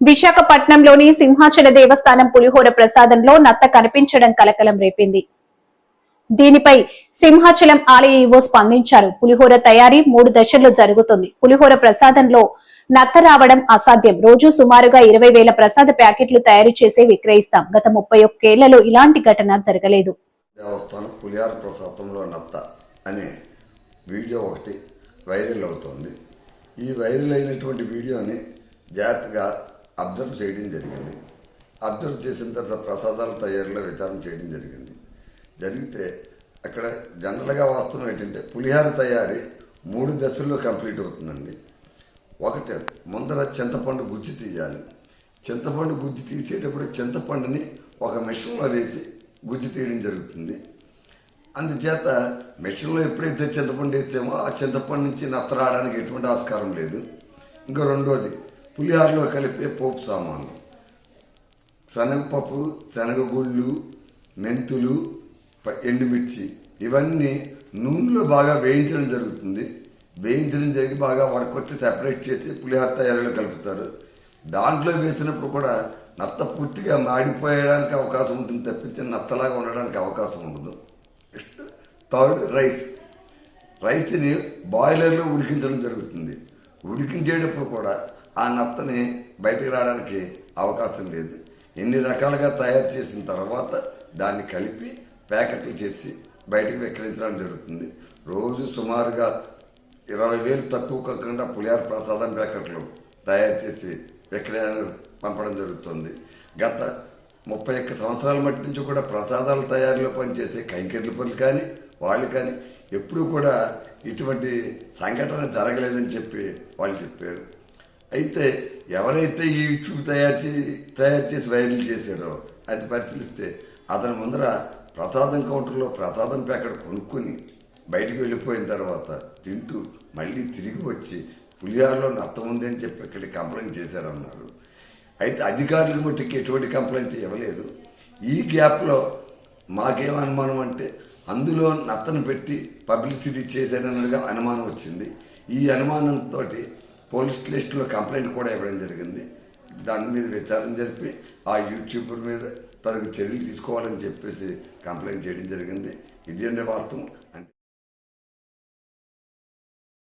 విశాఖపట్నంలోని సింహాచల దేవస్థానం పులిహోర ప్రసాదంలో నత్త కనిపించడం కలకలం రేపింది. దీనిపై సింహాచలం ఆలయ ఈవో స్పందించారు. పులిహోర తయారీ మూడు దశల్లో జరుగుతుంది. పులిహోర ప్రసాదంలో నత్త రావడం అసాధ్యం. రోజు సుమారుగా ఇరవై వేల ప్రసాద ప్యాకెట్లు తయారు చేసి విక్రయిస్తాం. గత ముప్పై ఒక్కేళ్ళలో ఇలాంటి ఘటన జరగలేదు. దేవస్థానం పులిహార ప్రసాదంలో నత్త అనే వీడియో ఒకటి వైరల్ ఈ వైరల్ అయినటువంటి వీడియోని జాగ్రత్తగా అబ్జర్వ్ చేయడం జరిగింది. అబ్జర్వ్ చేసిన తర్వాత ప్రసాదాల తయారీలో విచారణ చేయడం జరిగింది. జరిగితే అక్కడ జనరల్గా వాస్తవం ఏంటంటే పులిహార తయారీ మూడు దశల్లో కంప్లీట్ అవుతుందండి. ఒకటి ముందర చింతపండు గుజ్జు తీయాలి. చింతపండు గుజ్జు తీసేటప్పుడు చింతపండుని ఒక మిషన్లో వేసి గుజ్జు తీయడం జరుగుతుంది. అందుచేత మిషన్లో ఎప్పుడైతే చింతపండు వేసామో ఆ చింతపండు నుంచి నత్త రావడానికి ఎటువంటి ఆస్కారం లేదు. ఇంకా రెండోది పులిహారలో కలిపే పోపు సామాన్లు. శనగపప్పు శనగగుళ్ళు మెంతులు ఎండుమిర్చి ఇవన్నీ నూనెలో బాగా వేయించడం జరుగుతుంది. వేయించడం జరిగి బాగా వడకొట్టి సెపరేట్ చేసి పులిహోర తయారీలో కలుపుతారు. దాంట్లో వేసినప్పుడు కూడా నత్త పూర్తిగా మాడిపోయడానికి అవకాశం ఉంటుంది తప్పించి నత్తలాగా ఉండడానికి అవకాశం ఉండదు. Third rice. రైస్ని బాయిలర్లో ఉడికించడం జరుగుతుంది. ఉడికించేటప్పుడు కూడా ఆ నత్తని బయటికి రావడానికి అవకాశం లేదు. ఎన్ని రకాలుగా తయారు చేసిన తర్వాత దాన్ని కలిపి ప్యాకెట్లు చేసి బయటకు విక్రయించడం జరుగుతుంది. రోజు సుమారుగా ఇరవై వేలు తక్కువ కాకుండా పులిహార ప్రసాదం ప్యాకెట్లు తయారు చేసి విక్రయానికి పంపడం జరుగుతుంది. గత ముప్పై ఒక్క సంవత్సరాల మట్టి నుంచి కూడా ప్రసాదాల తయారీలో పనిచేసే కైంకర్ల పనులు కానీ వాళ్ళు కానీ ఎప్పుడూ కూడా ఇటువంటి సంఘటన జరగలేదని చెప్పి వాళ్ళు చెప్పారు. అయితే ఎవరైతే ఈ యూట్యూబ్ తయారు చేసి తయారు చేసి వైరల్ చేశారో అది పరిశీలిస్తే అతని ముందర ప్రసాదం కౌంటర్లో ప్రసాదం ప్యాకెట్ కొనుక్కొని బయటికి వెళ్ళిపోయిన తర్వాత తింటూ మళ్ళీ తిరిగి వచ్చి పులిహారలో నత్తం ఉంది అని చెప్పి ఇక్కడ కంప్లైంట్ చేశారన్నారు. అయితే అధికారులకు మట్టుకు ఎటువంటి కంప్లైంట్ ఇవ్వలేదు. ఈ గ్యాప్లో మాకేం అనుమానం అంటే అందులో నత్తను పెట్టి పబ్లిసిటీ చేశారన్నదిగా అనుమానం వచ్చింది. ఈ అనుమానంతో పోలీస్ స్టేషన్లో కంప్లైంట్ కూడా ఇవ్వడం జరిగింది. దాని మీద విచారణ జరిపి ఆ యూట్యూబర్ మీద తనకు చర్యలు తీసుకోవాలని చెప్పేసి కంప్లైంట్ చేయడం జరిగింది. ఇది అంటే